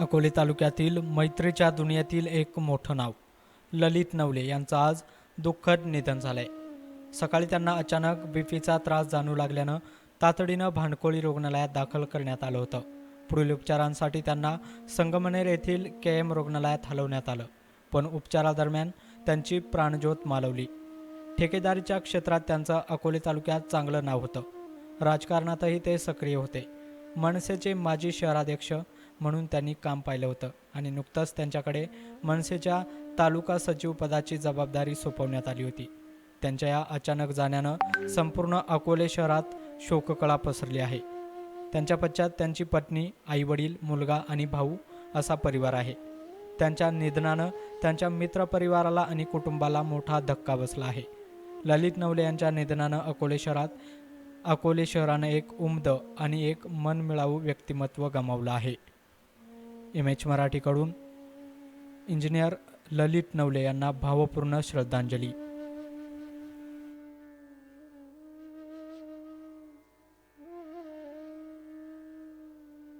अकोले तालुक्यातील मैत्रीच्या दुनियेतील एक मोठं नाव ललित नवले यांचं आज दुःखद निधन झालंय. सकाळी त्यांना अचानक बीपीचा त्रास जाणू लागल्यानं तातडीनं भांडकोळी रुग्णालयात दाखल करण्यात आलं होतं. पुढील उपचारांसाठी त्यांना संगमनेर येथील के एम रुग्णालयात हलवण्यात आलं पण उपचारादरम्यान त्यांची प्राणज्योत मालवली. ठेकेदारीच्या क्षेत्रात त्यांचं अकोले तालुक्यात चांगलं नाव होतं. राजकारणातही ते सक्रिय होते. मनसेचे माजी शहराध्यक्ष म्हणून त्यांनी काम पाहिलं होतं. आणि नुकतंच त्यांच्याकडे मनसेच्या तालुका सचिव पदाची जबाबदारी सोपवण्यात आली होती. त्यांच्या या अचानक जाण्यानं संपूर्ण अकोले शहरात शोककळा पसरली आहे. त्यांच्या पश्चात त्यांची पत्नी आईवडील मुलगा आणि भाऊ असा परिवार आहे. त्यांच्या निधनानं त्यांच्या मित्रपरिवाराला आणि कुटुंबाला मोठा धक्का बसला आहे. ललित नवले यांच्या निधनानं अकोले शहरात अकोले शहरानं एक उमद आणि एक मनमिळावू व्यक्तिमत्व गमावलं आहे. एम एच मराठीकडून. इंजिनियर ललित नवले यांना भावपूर्ण श्रद्धांजली.